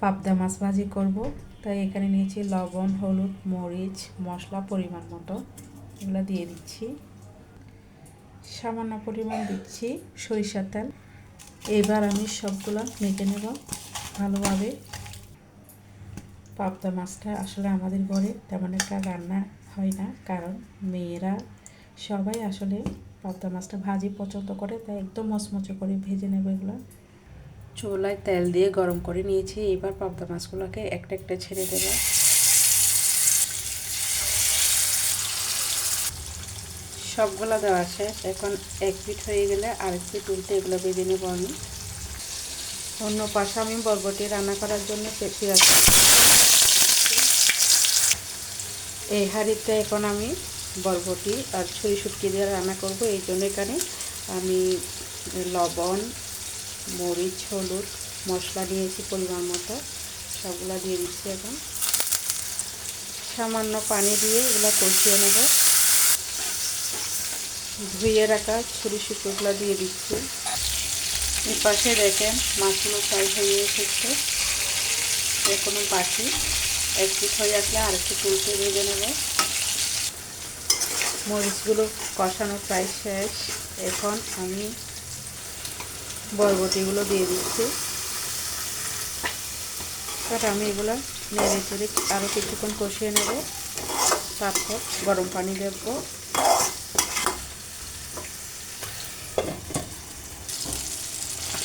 পাবদা মাছ ভাজি করব। তাই এখানে নিয়েছি লবণ, হলুদ, মরিচ, মশলা, পরিমাণ মতো। এগুলো দিয়ে দিচ্ছি। সামান্য পরিমাণ দিচ্ছি সরিষার তেল। এবার আমি সবগুলো মেখে নেব ভালোভাবে। পাবদা মাছটা আসলে আমাদের ঘরে তেমন একটা রান্না হয় না, কারণ মেয়েরা সবাই আসলে পাবদা মাছটা ভাজি পছন্দ করে, তাই একদম মচমচে করে ভেজে নেব এগুলো। চুলায় তেল দিয়ে গরম করে নিয়েছি। এবার পাবদা মাছগুলোকে একটা একটা ছেড়ে দেব। সবগুলো দেওয়া শেষ। এখন এক পিঠ হয়ে গেলে আরেক পিঠ উল্টে এগুলো ভেজে নেব আমি। অন্য পাশে আমি বরবটি রান্না করার জন্য পেঁয়াজ এই হাঁড়িতে এখন আমি বরবটি আর ছুরি শুটকি দিয়ে রান্না করব। এই জন্য এখানে আমি লবণ মরিচ, হলুদ, মশলা দিয়েছি পরিমাণ মতো। সবগুলো দিয়ে দিচ্ছি এখন। সামান্য পানি দিয়ে এগুলো কষিয়ে নেব। ধুয়ে রাখা ছুরি শুকোগুলো দিয়ে দিচ্ছি। এই পাশে দেখেন মাছগুলো ফ্রাই হয়ে এসেছে। এখনও বাকি এক পিঠ হয়ে আসলে আর একটু তুলতে ভেজে নেব। মরিচগুলো কষানো প্রায় শেষ। এখন আমি বরবটিগুলো দিয়ে দিচ্ছি। এবার আমি এগুলো নেড়ে চেড়ে আরও কিছুক্ষণ কষিয়ে নেব। তারপর গরম পানি দেব।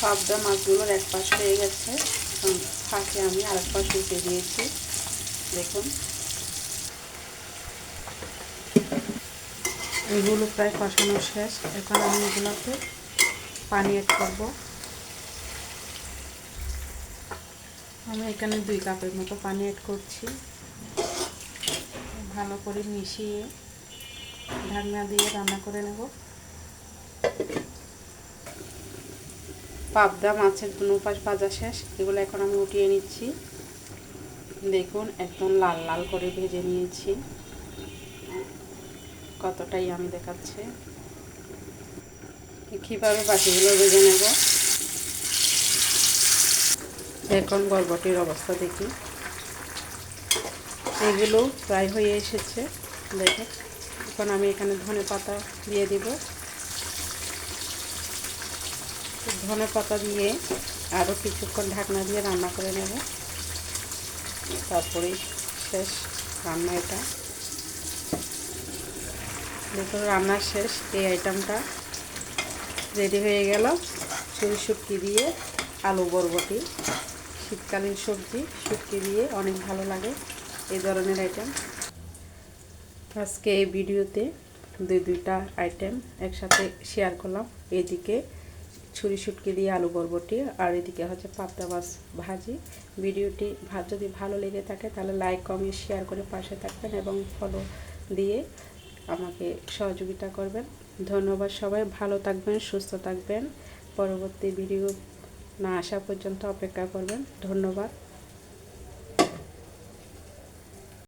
পাবদা মাছগুলোর এক পাশ হয়ে গেছে। ফাঁকে আমি আর এক পাশ উঠে দিয়েছি। দেখুন। এগুলো প্রায় কষানো শেষ। এখন আমি এগুলোতে পানি অ্যাড করব। আমি এখানে দুই কাপের মতো পানি অ্যাড করছি। ভালো করে মিশিয়ে ঢাকনা দিয়ে রান্না করে নেব। পাবদা মাছের দুনো পাশ ভাজা শেষ, এগুলো এখন আমি উঠিয়ে নিচ্ছি। দেখুন, একদম লাল লাল করে ভেজে নিয়েছি। কতটাই আমি দেখাচ্ছে। কীভাবে বাকিগুলো ভেজে নেব? এখন গর্বটির অবস্থা দেখি। এগুলো প্রায় হয়ে এসেছে। দেখে, এখন আমি এখানে ধনে পাতা দিয়ে দিব। ধনে পাতা দিয়ে আরও কিছুক্ষণ ঢাকনা দিয়ে রান্না করে নেব। তারপরে শেষ রান্না এটা। দেখুন রান্নার শেষ। এই আইটেমটা রেডি হয়ে গেল চুরি শুটকি দিয়ে আলু বরবটি, শীতকালীন সবজি, শুটকি দিয়ে অনেক ভালো লাগে এই ধরনের আইটেম আজকে এই ভিডিওতে দুই দুইটা আইটেম একসাথে শেয়ার করলাম। এদিকে ছুরি শুটকি দিয়ে আলু বরবটি আর এদিকে হচ্ছে পাবদা মাছ ভাজি। ভিডিওটি যদি ভালো লেগে থাকে তাহলে লাইক কমেন্ট শেয়ার করে পাশে থাকবেন এবং ফলো দিয়ে আমাকে সহযোগিতা করবেন। ধন্যবাদ সবাই, ভালো থাকবেন, সুস্থ থাকবেন। পরবর্তী ভিডিও না আসা পর্যন্ত অপেক্ষা করবেন। ধন্যবাদ।